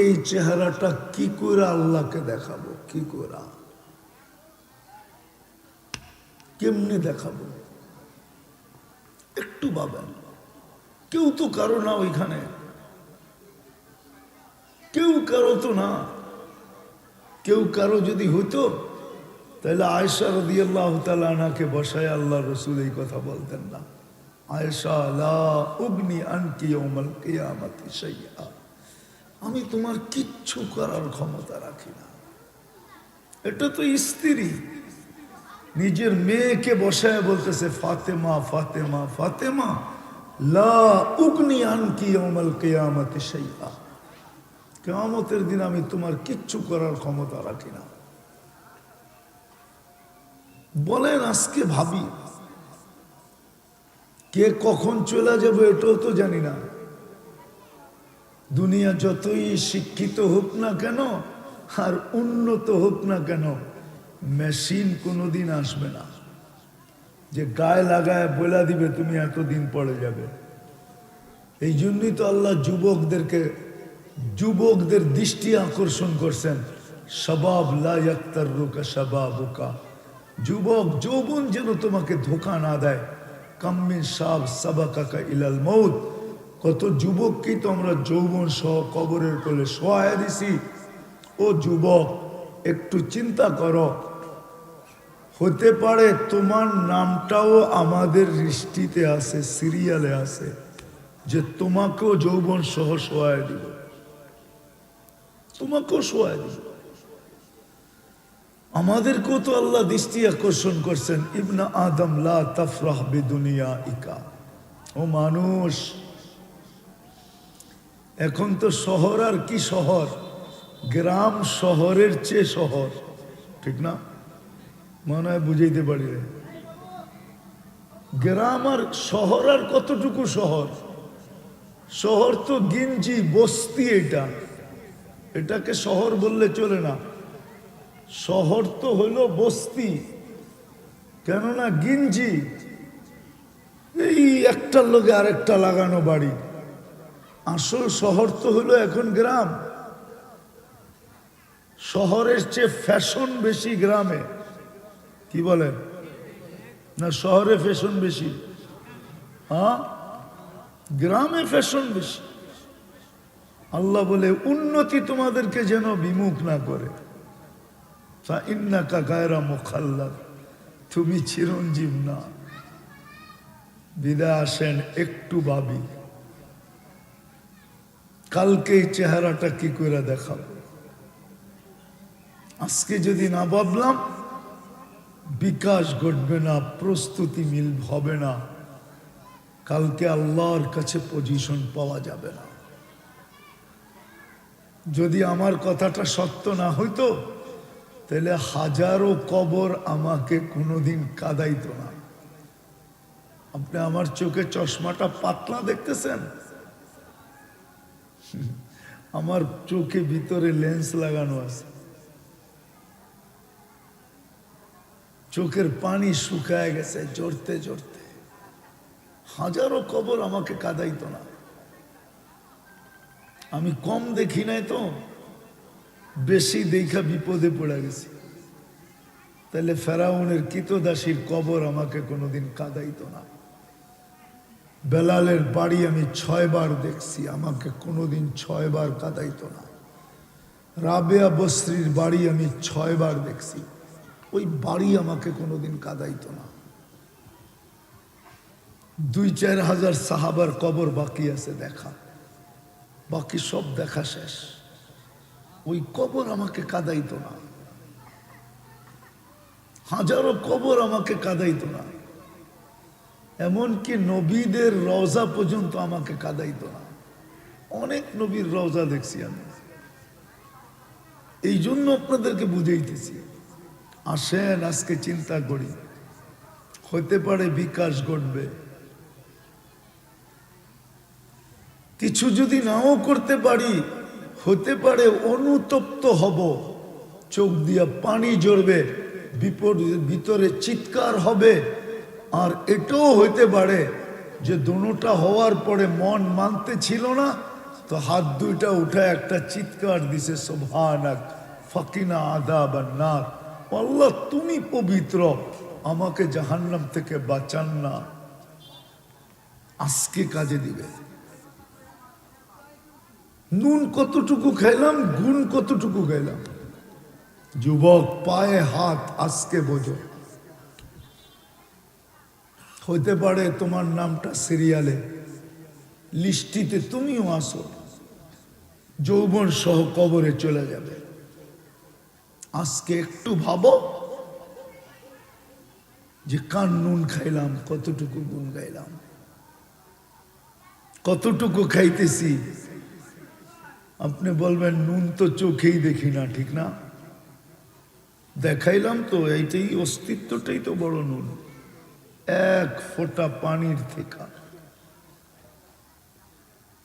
এই চেহারাটা কি করে আল্লাহকে দেখাবো? কি করে? কেমনি দেখাবো? একটু ভাবেন। কেউ তো কারও না ওইখানে। কেউ কারও তো না। কেউ কারও যদি হতো তাহলে আয়সা রদি আল্লাহ তালাকে বসায় আল্লাহ রসুল এই কথা বলতেন না। আয়সা লা অগ্নি আনকি ওমল কিয়ামতি সাইয়া আমি তোমার কিচ্ছু করার ক্ষমতা রাখি না। এটা তো স্ত্রী। নিজের মেয়েকে বসায় বলতেছে, ফাতেমা ফাতেমা ফাতেমা, লা উগনি আনকি ওমল কিয়ামতি সাইয়া কেয়ামতের দিন আমি তোমার কিচ্ছু করার ক্ষমতা রাখি না। বলেন আজকে ভাবি, কে কখন চলে যাবে এটাও তো জানি না। দুনিয়া যতই শিক্ষিত হোক না কেন, আর উন্নত হোক না কেন, মেশিন কোনোদিন আসবে না। যে গায়ে লাগায় বলে দিবে, তুমি এতদিন পরে যাবে। এই জন্যই তো আল্লাহ যুবকদেরকে, যুবকদের দৃষ্টি আকর্ষণ করছেন সবাব লাক্তার রুকা সবাবুকা যুবক, যৌবন যেন তোমাকে ধোকা না দেয়। কাম্মিন সাব সাবাকাকা ইলাল মৌত কত যুবককেই তো আমরা যৌবন সহ কবরের কোলে সহায় দিছি। ও যুবক, একটু চিন্তা করো। হতে পারে তোমার নামটাও আমাদের দৃষ্টিতে আছে, সিরিয়ালে আছে, যে তোমাকেও যৌবন সহ সহায় দিব। তোমাকেও সহায় দিব। আমাদেরকেও তো আল্লাহ দৃষ্টি আকর্ষণ করছেন, ইবনা আদম লা তাফরাহ বেদুনিয়া ইকা ও মানুষ এখন তো শহর আর কি শহর? গ্রাম শহরের চেয়ে শহর। ঠিক না? মনে হয় বুঝাইতে পারি। গ্রাম আর শহর আর কতটুকু শহর? শহর তো গিঞ্জি, বস্তি এটা। এটাকে শহর বললে চলে না। শহর তো হলো বস্তি। কেননা গিঞ্জি, এই একটার লোকে আরেকটা লাগানো বাড়ি। আসল শহর তো হলো এখন গ্রাম। শহরের চেয়ে ফ্যাশন বেশি গ্রামে। কি বলেন না, শহরে ফ্যাশন বেশি। হ্যাঁ? গ্রামে ফ্যাশন বেশি। আল্লাহ বলে, উন্নতি তোমাদেরকে যেন বিমুখ না করে। ইন্নাকা গায়রা মোখাল্লাদ, তুমি চিরঞ্জীব না। বিদায় আসেন একটু ভাবি কালকে এই চেহারাটা কি করে দেখাবো? আজকে যদি না ভাবলাম, বিকাশ ঘটবে না, প্রস্তুতি মিল হবে না, কালকে আল্লাহর কাছে পজিশন পাওয়া যাবে না। যদি আমার কথাটা সত্য না হইতো, তাহলে হাজারো কবর আমাকে কোনোদিন কাদাইতো না। আপনি আমার চোখে চশমাটা পাতলা দেখতেছেন? আমার চোখে ভিতরে লেন্স লাগানো আছে। চোখের পানি শুকায় গেছে জড়তে জড়তে হাজারো কবর আমাকে কাদাইতো না। আমি কম দেখি নাই তো, বেশি দেখা বিপদে পড়ে গেছি। তাহলে ফেরাউনের কিতদাসীর কবর আমাকে কোনোদিন কাদাইতো না। বেলালের বাড়ি আমি ছয়বার দেখছি, আমাকে কোনোদিন ছয়বার কাদাইতো না। রাবেয়া বস্ত্রীর বাড়ি আমি ছয়বার দেখছি, ওই বাড়ি আমাকে কোনোদিন কাদাইতো না। দুই চার হাজার সাহাবার কবর বাকি আছে দেখা, বাকি সব দেখা শেষ। ওই কবর আমাকে কাদাইতো না। হাজারো কবর আমাকে কাদাইতো না। এমনকি নবীদের রওজা পর্যন্ত আমাকে কাদাইতো না। অনেক নবীর রওজা দেখছি আমি। এই জন্য আপনাদেরকে বুঝাইতেছি। আসেন, আজকে চিন্তা করি। হতে পারে বিকাশ ঘটবে। কিছু যদি নাও করতে পারি হতে পারে অনুতপ্ত হব। চোখ দিয়া পানি ঝরবে, বিপরীত ভিতরে চিৎকার হবে। আর এটাও হইতে পারে যে দোনোটা হওয়ার পরে মন মানতে ছিল না, তো হাত দুইটা উঠে একটা চিৎকার দিছে সোভানাক ফকিনা আদা বান্নার আল্লাহ, তুমি পবিত্র, আমাকে জাহান্নাম থেকে বাঁচান না। আজকে কাজে দিবে। নুন কতটুকু খাইলাম গুণ কতটুকু খাইলাম যুবক পায়ে হাত, আজকে বোঝো। হইতে পারে তোমার নামটা সিরিয়ালে। লিস্টিতে তুমিও আসো। যৌবন সহ কবরে চলে যাবে। আজকে একটু ভাবো যে কান নুন খাইলাম, কতটুকু গুণ গাইলাম কতটুকু খাইতেছি? আপনি বলবেন, নুন তো চোখেই দেখি না, ঠিক না? দেখাইলাম তো, এইটাই অস্তিত্বটাই তো বড় নুন। এক ফোঁটা পানির থেকে।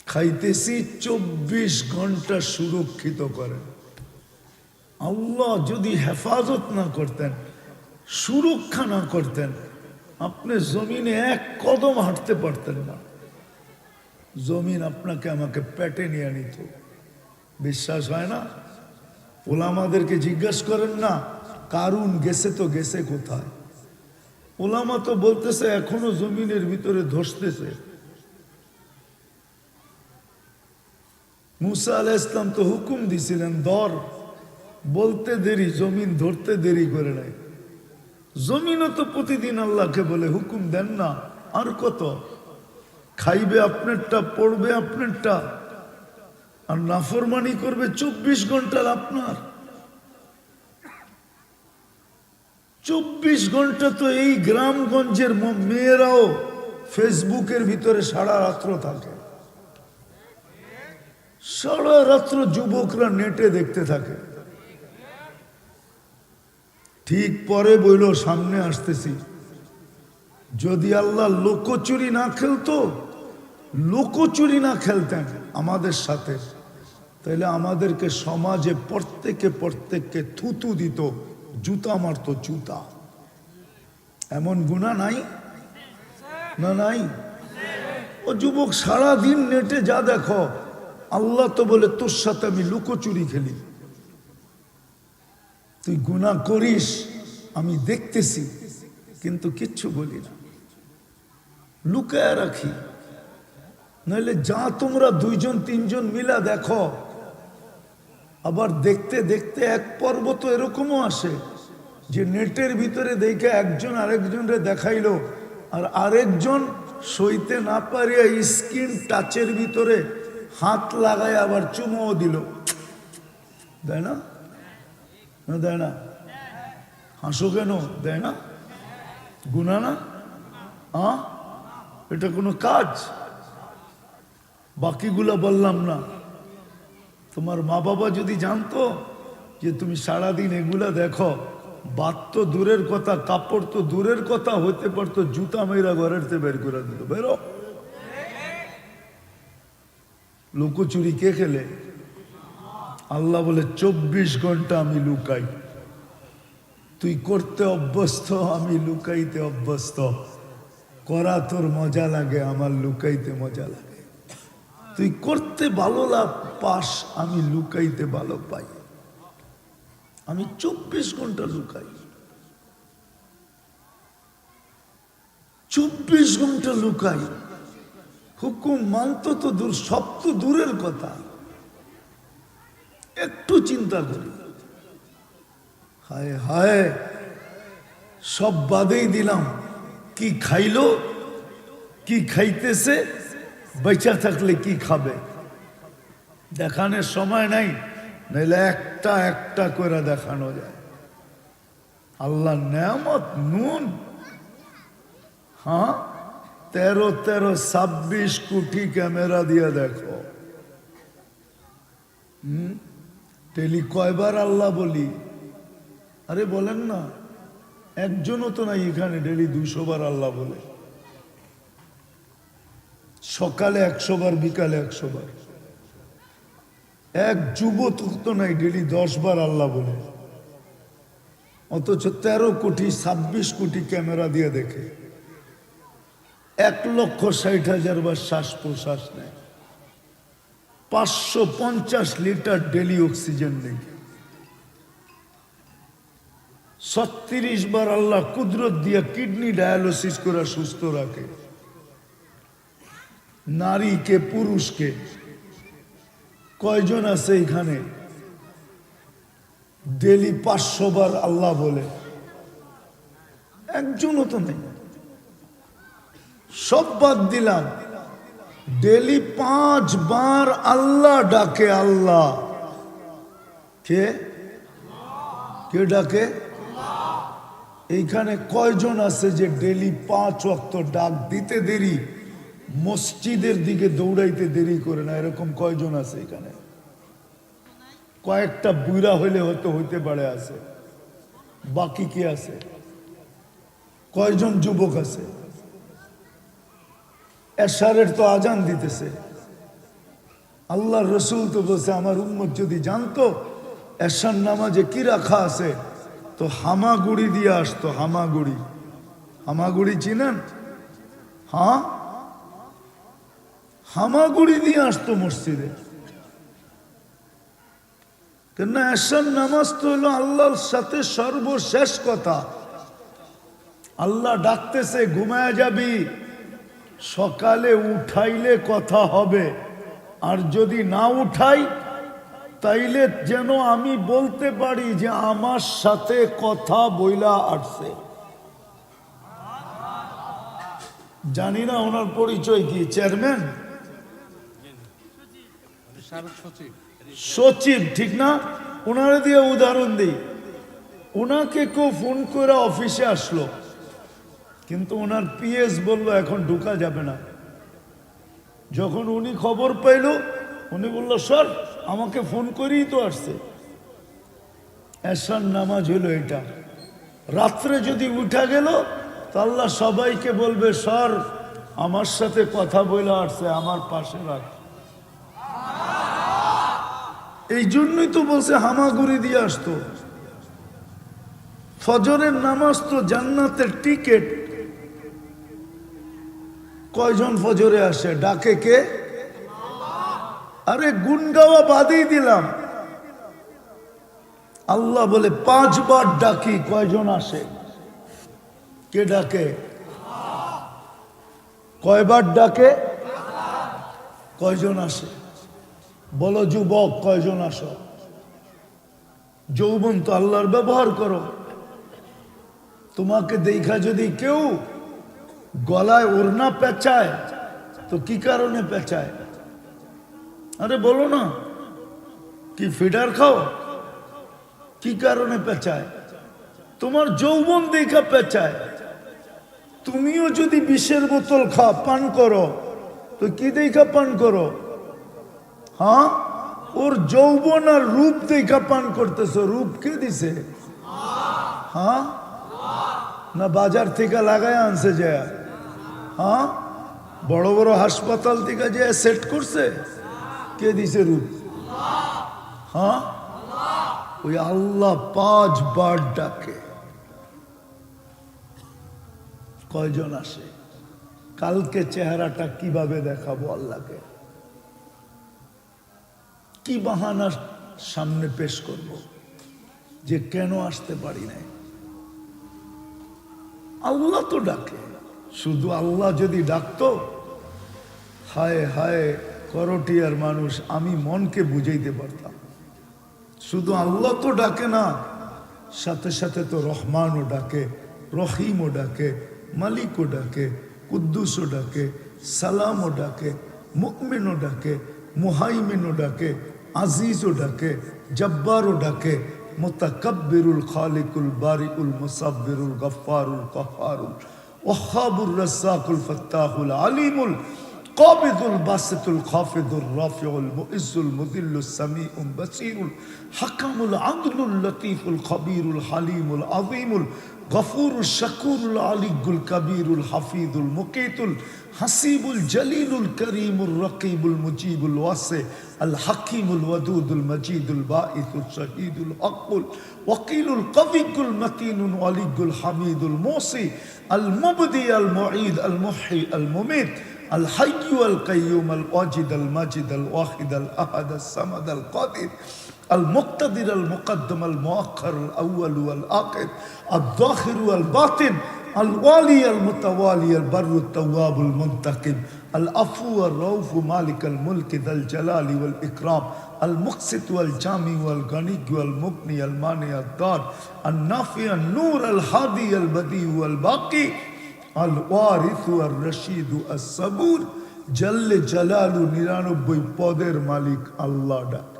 খাইতেছি চব্বিশ ঘণ্টা সুরক্ষিত করেন। আল্লাহ যদি হেফাজত না করতেন, সুরক্ষা না করতেন, আপনি জমিনে এক কদম হাঁটতে পারতেন না। জমিন আপনাকে আমাকে পেটে নিয়ে নিত। বিশ্বাস হয় না? ওলামাদেরকে জিজ্ঞাসা করেন না, কারুন গেছে তো গেছে কোথায়? ওলামা তো বলতেছে, এখনও জমিনের ভিতরে ধসতেছে। মুসা আলাহ ইসলাম তো হুকুম দিছিলেন দর বলতে দেরি, জমিন ধরতে দেরি করে নাই। জমিনও তো প্রতিদিন আল্লাহকে বলে, হুকুম দেন না, আর কত? খাইবে আপনারটা, পড়বে আপনারটা, আর নাফরমানি করবে চব্বিশ ঘণ্টার আপনার। চব্বিশ ঘণ্টা তো এই গ্রামগঞ্জের মেয়েরাও ফেসবুকের ভিতরে সারা রাত্র থাকে। সারা রাত্র যুবকরা নেটে দেখতে থাকে। ঠিক পরে বইল, সামনে আসতেছি। যদি আল্লাহ লোকচুরি না খেলতো, লোকচুরি না খেলতেন আমাদের সাথে তাহলে আমাদেরকে সমাজে প্রত্যেকে প্রত্যেককে থুতু দিত। জুতা মারতো জুতা। এমন গুণা নাই? না নাই? ও যুবক সারা দিন নেটে যা দেখো, আল্লাহ তো বলে, তোর সাথে আমি লুকোচুরি খেলি। তুই গুণা করিস, আমি দেখতেছি, কিন্তু কিচ্ছু বলি না। লুকায় রাখি। নইলে যা তোমরা দুইজন, তিনজন মিলা দেখো আবার দেখতে দেখতে এক পর্ব তো এরকমও আসে যে নেটের ভিতরে দেখে একজন আরেকজনরে দেখাইলো, আর আরেকজন সইতে না পারিয়া স্কিন টাচের ভিতরে হাত লাগায় আবার চুমোও দিল। দেয় না? দেয় না? হাসো কেন? দেয় না? গুনা না? আ? এটা কোনো কাজ? বাকিগুলা বললাম না। তোমার মা বাবা যদি জানতো যে তুমি সারাদিন এগুলা দেখো, বাত তো দূরের কথা, কাপড় তো দূরের কথা হতে পারতো জুতা মেয়েরা ঘরের থেকে বের করে দিত। বেরো। লুকোচুরি কে খেলে? আল্লাহ বলে, চব্বিশ ঘণ্টা আমি লুকাই। তুই করতে অভ্যস্ত, আমি লুকাইতে অভ্যস্ত। করা তোর মজা লাগে, আমার লুকাইতে মজা লাগে। তুই করতে ভালো লাভ পাস। আমি লুকাইতে ভালো পাই। আমি চব্বিশ ঘণ্টা লুকাই। চব্বিশ ঘণ্টা লুকাই। হুকুম মানতো তো দূর, সব তো দূরের কথা। একটু চিন্তা করি। হায় হায়, সব বাদেই দিলাম। কি খাইলো? কি খাইতেছে? বেঁচা থাকলে কি খাবে? দেখানোর সময় নাই, নাইলে একটা একটা করে দেখানো যায়। আল্লাহ নেয়ামত, নুন। হ্যাঁ? তেরো তেরো ছাব্বিশ কোটি ক্যামেরা দিয়ে দেখো। হুম? টেলি কয়বার আল্লাহ বলি? আরে বলেন না, একজনও তো নাই এখানে, ডেলি দুইশো বার আল্লাহ বলে। সকালে একশো বার, বিকালে একশো বার। এক যুবক তো নাই ডেলি, দশ বার আল্লাহ বলে। অথচ তেরো কোটি, ছাব্বিশ কোটি ক্যামেরা দিয়ে দেখে। এক লক্ষ ষাট হাজার বার শ্বাস প্রশ্বাস নেয়। পাঁচশো পঞ্চাশ লিটার ডেলি অক্সিজেন নেই। ছত্রিশ বার আল্লাহ কুদরত দিয়ে কিডনি ডায়ালিসিস করে সুস্থ রাখে। নারীকে পুরুষকে কয়জন আছে এখানে? ডেলি পাঁচশো বার আল্লাহ বলে। একজনও তো নেই। সব বাদ দিলাম। ডেলি পাঁচ বার আল্লাহ ডাকে আল্লাহ। কে? কে ডাকে? এইখানে কয়জন আছে যে ডেলি পাঁচ অক্ত ডাক দিতে দেরি? মসজিদের দিকে দৌড়াইতে দেরি করে না, এরকম কয়জন আছে এখানে? কয়েকটা বুড়া হইলে হয়তো হইতে পারে আছে। বাকি কি আছে? কয়জন যুবক আছে? এশারের তো আজান দিতেছে। আল্লাহ রসুল তো বলছে, আমার উম্মত যদি জানতো, এশার নামাজে কি রাখা আছে? তো হামাগুড়ি দিয়ে আসতো, হামাগুড়ি। হামাগুড়ি চিনেন? হ্যাঁ? হামাগুড়ি দিয়ে আসতো মসজিদে। কেননা এশার নামাজ তো হলো আল্লাহর সাথে সর্বশেষ কথা। আল্লাহ ডাকতেছে, ঘুমায় যাবি। সকালে উঠাইলে কথা হবে। আর যদি না উঠাই, তাইলে যেন আমি বলতে পারি যে আমার সাথে কথা বইলা আসছে। জানি না ওনার পরিচয় কি, চেয়ারম্যান? সচিব। ঠিক না? ওনারা দিয়ে উদাহরণ দিই। ওনাকে কেউ ফোন করে অফিসে আসলো, কিন্তু ওনার পিএস বলল, এখন ঢুকা যাবে না। যখন উনি খবর পাইল, উনি বলল, স্যার, আমাকে ফোন করেই তো আসছে। এসার নামাজ হলো এটা। রাত্রে যদি উঠা গেল, তো আল্লাহ সবাইকে বলবে, স্যার, আমার সাথে কথা বলে আসছে, আমার পাশে রাখ। এই জন্যই তো বলছে হামাগুড়ি দিয়ে আসতো। ফজরের নামাজ তো জান্নাতের টিকেট। কয়জন ফজরে আসে? ডাকে কে? আরে গুন গাওয়া বাদেই দিলাম। আল্লাহ বলে, পাঁচবার ডাকি, কয়জন আসে? কে ডাকে? কয়বার ডাকে? কয়জন আসে? বলো, যুবক, কয়জন আসো? যৌবন তো আল্লাহর ব্যবহার করো। তোমাকে দেখা যদি কেউ গলায় ওড়না পেঁচায়, তো কি কারণে পেঁচায়? আরে বলো না, কি ফিডার খাও? কি কারণে পেঁচায়? তোমার যৌবন দেখা পেঁচায়। তুমিও যদি বিষের বোতল খা পান করো, তো কি দেখা পান করো? হ্যাঁ? ওর যৌবন আর রূপ দেখা পান করতেছো। রূপ কে দিছে? হ্যাঁ? না বাজার থেকে লাগায় আনছে যে। হ্যাঁ? বড় বড় হাসপাতাল থেকে যে সেট করছে, কে দিছে রূপ? হ্যাঁ? ওই আল্লাহ পাঁচ বার ডাকে। কয়জন আসে? কালকে চেহারাটা কীভাবে দেখাবো আল্লাহকে? কি বাহানার সামনে পেশ করব যে কেন আসতে পারি নাই? আল্লাহ তো ডাকে। শুধু আল্লাহ যদি ডাকতো, হায় হায় করটিয়ার মানুষ, আমি মনকে বুঝাইতে পারতাম। শুধু আল্লাহ তো ডাকে না, সাথে সাথে তো রহমানও ডাকে, রহিমও ডাকে, মালিকও ডাকে, কুদ্দুসও ডাকে, সালামও ডাকে মুকমিনও ডাকে, মুহাইমিনও ডাকে আজিজও ডাকে জব্বারও ডাকে মুতাকাব্বিরুল খালিকুল বারিকুল মুসাব্বিরুল গফফারুল কফারুল ওয়াহাবুর রাজ্জাকুল ফাত্তাহুল আলিমুল قابض الباسط الخافض الرافع المؤز المذل السميع البصير الحكم العدل اللطيف الخبير الحليم العظيم الغفور الشكور العلي الكبير الحفيظ المقيت الحسيب الجليل الكريم الرقيب المجيب الواسع الحكيم الودود المجيد البائث الشهيد الحق الوكيل القوي المتين الولي الحميد الموصي المبدي المعيد المحيي المميت الحي القيوم الواجد الماجد الواحد الأحد الصمد القادر المقتدر المقدم المؤخر الأول والآخر الظاهر والباطن الوالي المتوالي البر التواب المنتقم العفو الرؤوف مالك الملك ذا الجلال والإكرام المقسط والجامع والغني والمغني المانع الدار النافع النور الهادي البديع والباقي الوارث الرشيد الصبور জল্লে জালালু নিরানব্বই পদের মালিক আল্লাহ ডাক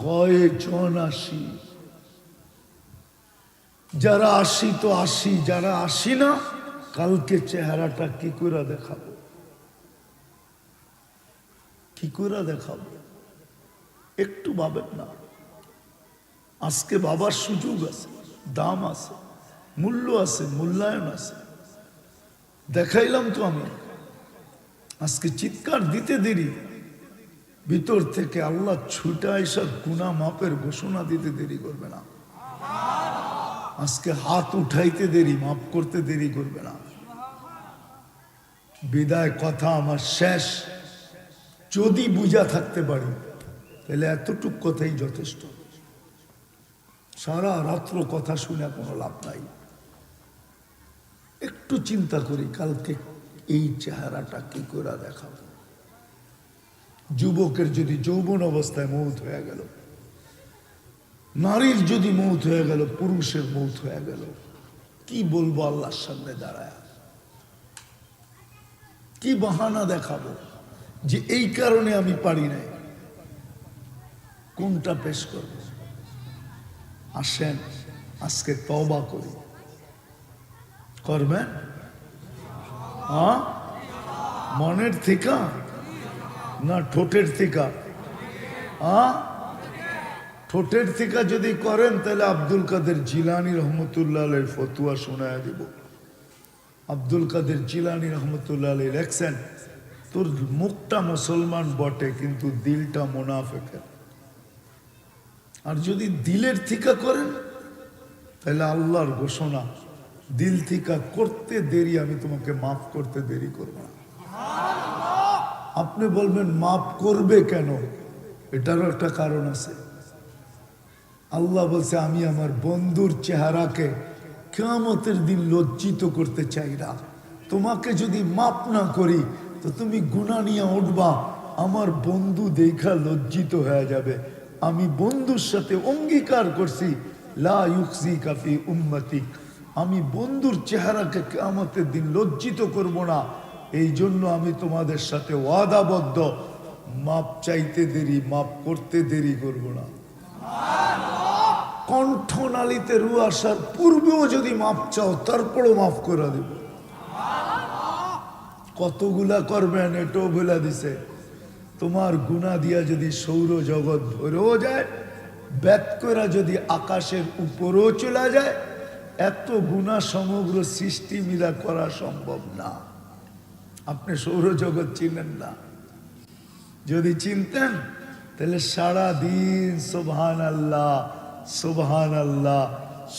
কয়জন আসি যারা আসি তো আসি, যারা আসি না, কালকে চেহারাটা কি করে দেখাবো? কি করে দেখাবো? একটু ভাবেন না। আজকে বাবার সুযোগ আছে, দাম আছে, মূল্য আছে, মূল্যায়ন আছে। দেখাইলাম তো আমি। আজকে চিৎকার দিতে দেরি। ভিতর থেকে আল্লাহ ছুটা এসব গুণা মাপের ঘোষণা দিতে দেরি করবে না। আজকে হাত উঠাইতে দেরি মাপ করতে দেরি করবে না। বিদায় কথা আমার শেষ। যদি বুঝা থাকতে পারি, তাহলে এতটুক কথাই যথেষ্ট। সারা রাত্র কথা শুনে কোনো লাভ নাই। একটু চিন্তা করি, কালকে এই চেহারাটা কি করে দেখাবো? যুবকের যদি যৌবন অবস্থায় মৌত হয়ে গেল নারীর যদি মৌত হয়ে গেল, পুরুষের মৌত হয়ে গেল, কি বলব আল্লাহর সামনে দাঁড়ায়? কি বাহানা দেখাবো যে এই কারণে আমি পারি নাই? কোনটা পেশ করব? আসেন, আজকে তবা করি। করবেন? মনের থেকে? না ঠোঁটের থেকে? হ্যাঁ ঠোঁটের থেকে যদি করেন, তাহলে আব্দুল কাদের জিলানি রহমতুল্লাহ ফতুয়া শোনায় দিব। আব্দুল কাদের জিলানি রহমতুল্লাহ লেখছেন তোর মুখটা মুসলমান বটে, কিন্তু দিলটা মোনাফেকের। আর যদি দিলের থিকা করেন, তাহলে আল্লাহর ঘোষণা, দিল থিকা করতে দেরি, আমি তোমাকে মাফ করতে দেরি করব না। আপনি বলবেন, মাফ করবে কেন? এটারও একটা কারণ আছে। আল্লাহ বলছে, আমি আমার বন্ধুর চেহারাকে কেয়ামতের দিন লজ্জিত করতে চাই না। তোমাকে যদি মাপ না করি, তো তুমি গুণা নিয়ে উঠবা। আমার বন্ধু দেখা লজ্জিত হয়ে যাবে। আমি বন্ধুর সাথে অঙ্গীকার করছি, লা কাফি উম্মতি আমি বন্ধুর চেহারাকে কেয়ামতের দিন লজ্জিত করব না। এই জন্য আমি তোমাদের সাথে ওয়াদাবদ্ধ। মাপ চাইতে দেরি, মাপ করতে দেরি করব না। কণ্ঠনালীতে রু আসার পূর্বেও যদি মাপ চাও, তারপরও মাফ করে দেব। কতগুলা করবেন এটাও বলে দিছে। তোমার গুণা দিয়া যদি সৌর জগৎ ভরেও যায় ব্যাত করা যদি আকাশের উপরেও চলে যায়, এত গুণা সমগ্র সৃষ্টি মিলা করা সম্ভব না। আপনি সৌরজগৎ চিনেন না। যদি চিনতেন, তাহলে সারা দিন সোবহান আল্লাহ সোবহান আল্লাহ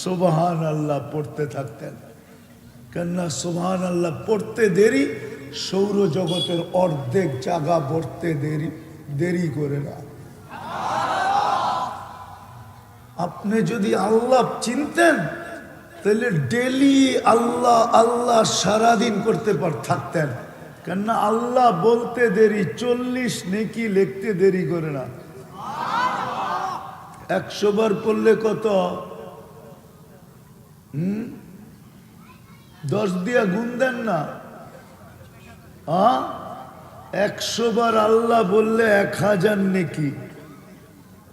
সোবহান আল্লাহ পড়তে থাকতেন। কেননা সোবহান আল্লাহ পড়তে দেরি, সৌরজগতের অর্ধেক জায়গা পড়তে দেরি দেরি করে না। আপনি যদি আল্লাহ চিনতেন, তাহলে ডেলি আল্লাহ আল্লাহ সারাদিন করতে পার, থাকতেন। কেননা আল্লাহ বলতে দেরি, চল্লিশ নেকি লিখতে দেরি করে না। একশো বার পড়লে কত? হুম? দশ দিয়া গুণ দেন না। একশো বার আল্লাহ বললে এক হাজার নেকি।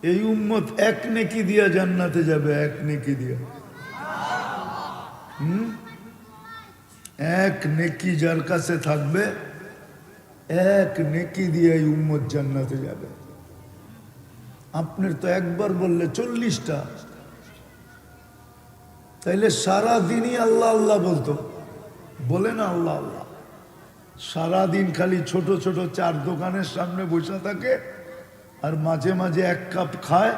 এই উম্মত এক নেকি দিয়া জান্নাতে যাবে, এক নেকি দিয়া। হুম? এক নেকি যার কাছে থাকবে, এক নেকি দিয়ে এই উম্মত জান্নাতে যাবে। আপনার তো একবার বললে চল্লিশটা। তাইলে সারা দিনই আল্লাহ আল্লাহ বলতো। বলে না আল্লাহ আল্লাহ। সারা দিন খালি ছোট ছোট চার দোকানের সামনে বসে থাকে আর মাঝে মাঝে এক কাপ খায়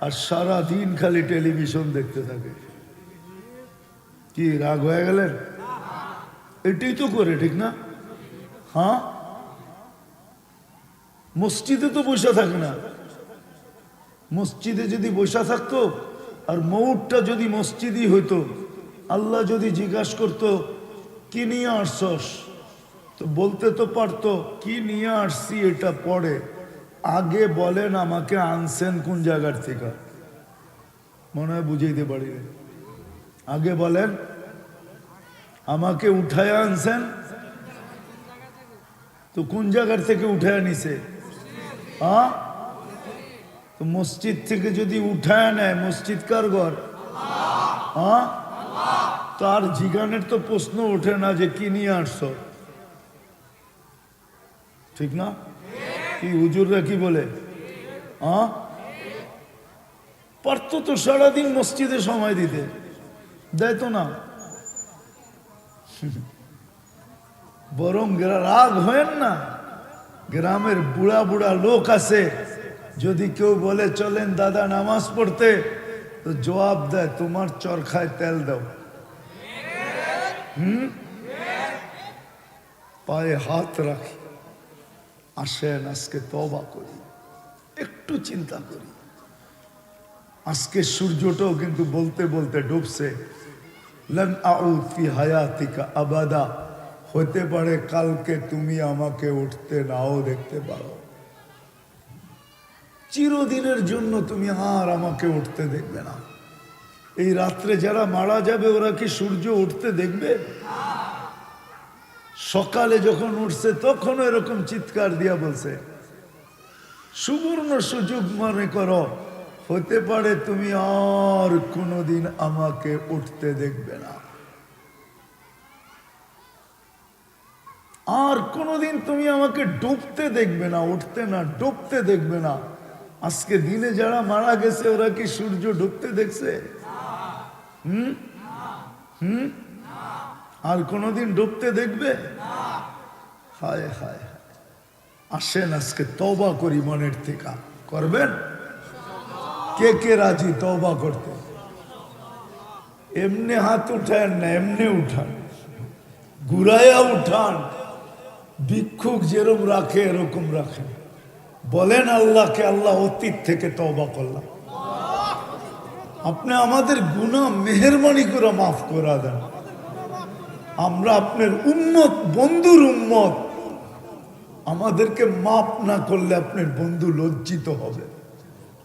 আর সারা দিন খালি টেলিভিশন দেখতে থাকে। কি, রাগ হয়ে গেলেন? এটাই তো করে, ঠিক না? হ্যাঁ? মসজিদে তো বসে থাকে না। মসজিদে যদি বসে থাকতো আর মৌটটা যদি মসজিদই হইতো, আল্লাহ যদি জিজ্ঞাসা করতো, কি নিয়ে আসছস? তো বলতে তো পারতো, কি নিয়ে আসছি এটা পরে? আগে বলেন আমাকে আনছেন কোন জায়গার থেকে? মনে হয় বুঝাইতে পারি আগে বলেন, আমাকে উঠায় আনছেন? তো কোন জায়গার থেকে উঠায় নিছে? হ্যাঁ মসজিদ থেকে যদি উঠায় নেয়, মসজিদ কার ঘর? হ্যাঁ? তার জিগানের তো প্রশ্ন ওঠে না যে কি নিয়ে আসছো। ঠিক না? কি হুজুররা কি বলে? হ্যাঁ? পারতো তো সারাদিন মসজিদে সময় দিতে। দেয় তো না। বরং রাগ হয়েন না। গ্রামের বুড়া বুড়া লোক আছে। যদি কেউ বলে, চলেন দাদা নামাজ পড়তে, তো জবাব দেয়, তোমার চরখায় তেল দাও। হুম? পায়ে হাত রাখি। আসেন, আজকে তবা করি। একটু চিন্তা করি। আজকে সূর্যটাও কিন্তু বলতে বলতে ডুবছে। আবাদা। হতে পারে, কালকে তুমি আমাকে উঠতে নাও দেখতে পারো। চিরদিনের জন্য তুমি আর আমাকে উঠতে দেখবে না। এই রাত্রে যারা মারা যাবে, ওরা কি সূর্য উঠতে দেখবে? সকালে যখন উঠছে তখন এরকম চিৎকার দিয়া বলছে, সুবর্ণ সুযোগ মনে করো, হতে পারে তুমি আর কোনোদিন আমাকে উঠতে দেখবে না। আর কোনোদিন তুমি আমাকে ডুবতে দেখবে না, উঠতে না, ডুবতে দেখবে না। আজকে দিনে যারা মারা গেছে, ওরা কি সূর্য ঢুকতে দেখছে? হুম? হুম? আর কোনোদিন ডুবতে দেখবে? হায় হায়। আসেন আজকে তবা করি মনের থেকে। করবেন? কে কে রাজি তবা করতে? এমনি হাত উঠান না, এমনি উঠান। ঘুরাইয়া উঠান। ভিক্ষুক যেরকম রাখে, এরকম রাখেন। বলেন আল্লাহকে, আল্লাহ অতীত থেকে তবা করলাম। আপনি আমাদের গুণা মেহরবানি করে মাফ করা দেন। আমরা আপনার উন্মত বন্ধুর উন্মত আমাদেরকে মাপ না করলে আপনার বন্ধু লজ্জিত হবে।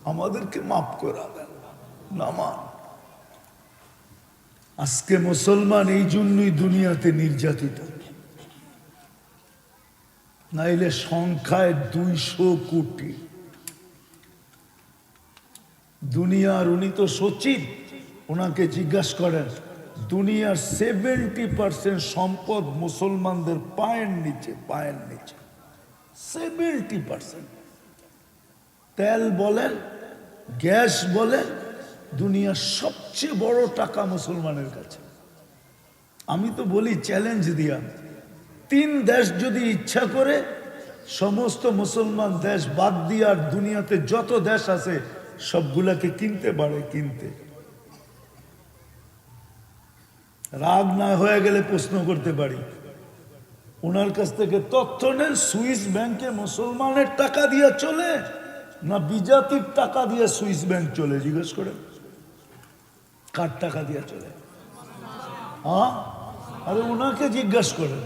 আমাদেরকে মাপ করা দেন। নামান আজকে মুসলমান এই জন্যই দুনিয়াতে নির্যাতিত। নাইলে সংখ্যায় দুইশো কোটি। দুনিয়ার উনি তো সচিব, ওনাকে জিজ্ঞাসা করেন, দুনিয়ার সেভেন্টি পার্সেন্ট সম্পদ মুসলমানদের পায়ের নিচে পায়ের নিচে। সেভেন্টি পার্সেন্ট তেল বলেন, গ্যাস বলেন, দুনিয়ার সবচেয়ে বড় টাকা মুসলমানের কাছে। আমি তো বলি চ্যালেঞ্জ দিয়া। তিন দেশ যদি ইচ্ছা করে, সমস্ত মুসলমান দেশ বাদ দিয়ে আর দুনিয়াতে যত দেশ আছে, সবগুলাকে কিনতে পারে, কিনতে। রাগ না হয়ে গেলে প্রশ্ন করতে পারি। ওনার কাছ থেকে তথ্য নেন, সুইস ব্যাংকে মুসলমানের টাকা দিয়ে চলে না বিজাতির টাকা দিয়ে সুইস ব্যাংক চলে, জিজ্ঞেস করে কার টাকা দিয়ে চলে? হ্যাঁ আরে ওনাকে জিজ্ঞাসা করেন।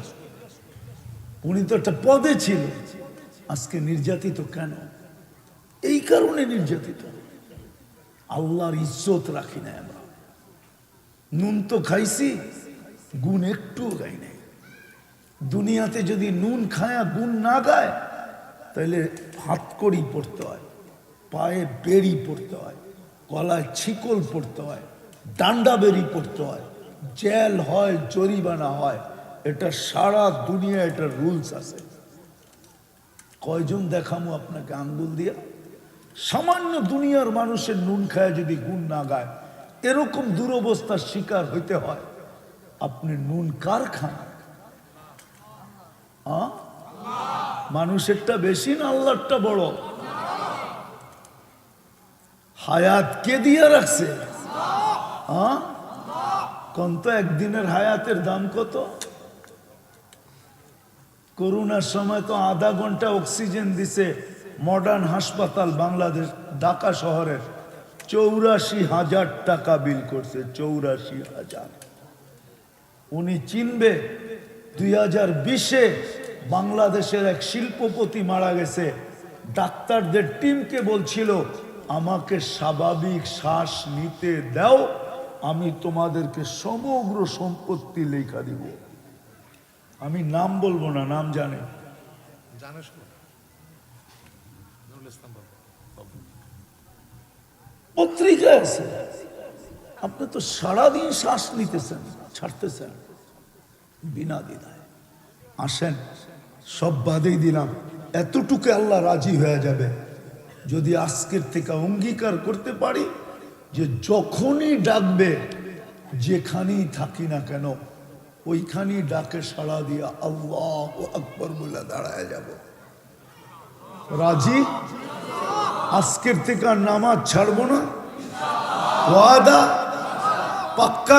উনি তো একটা পদে ছিল আজকে নির্যাতিত কেন? এই কারণে নির্যাতিত। আল্লাহর ইজ্জত রাখি না আমরা। নুন তো খাইছি, গুণ একটুও গাই নাই। দুনিয়াতে যদি নুন খায়া গুণ না গায় তাহলে হাত কড়ি পড়তে হয়, পায়ে বেড়ি পড়তে হয়, গলায় ছিকল পড়তে হয়, ডান্ডা বেরি পড়তে হয়, জেল হয়, জরিমানা হয় এটা সারা দুনিয়া এটা রুলস আছে। কয়জন দেখামো আপনাকে আঙ্গুল দিয়া? সামান্য দুনিয়ার মানুষের নুন খায় যদি গুণ না গায়, এরকম দুরবস্থার শিকার হইতে হয়। আপনি নুন কার খান? মানুষেরটা বেশি না আল্লাহরটা বড়? হায়াত কে দিয়ে রাখছে? হ্যাঁ কোন তো একদিনের হায়াতের দাম কত? করোনার সময় তো আধা ঘণ্টা অক্সিজেন দিছে মডার্ন হাসপাতাল বাংলাদেশ, ঢাকা শহরের। চৌরাশি হাজার টাকা বিল করছে, চৌরাশি হাজার। উনি চিনবে, দুই হাজার বিশে বাংলাদেশের এক শিল্পপতি মারা গেছে। ডাক্তারদের টিমকে বলছিল, আমাকে স্বাভাবিক শ্বাস নিতে দাও, আমি তোমাদেরকে সমগ্র সম্পত্তি লেখা দিব। আমি নাম বলব না নাম জানে। পত্রিকায় আছে। আপনি তো সারাদিন শ্বাস নিতেছেন ছাড়তেছেন। বিনা দ্বিধায়। আসেন সব বাদেই দিলাম। এতটুকু আল্লাহ রাজি হয়ে যাবে। যদি আজকের থেকে অঙ্গীকার করতে পারি যে যখনই ডাকবে যেখানেই থাকি না কেন ওইখানেই ডাকে সাড়া দিয়া, আল্লাহ আকবর বলে দাঁড়ায় যাব। রাজি? আজকের থেকে নামাজ ছাড়বো না। ওয়াদা? পাক্কা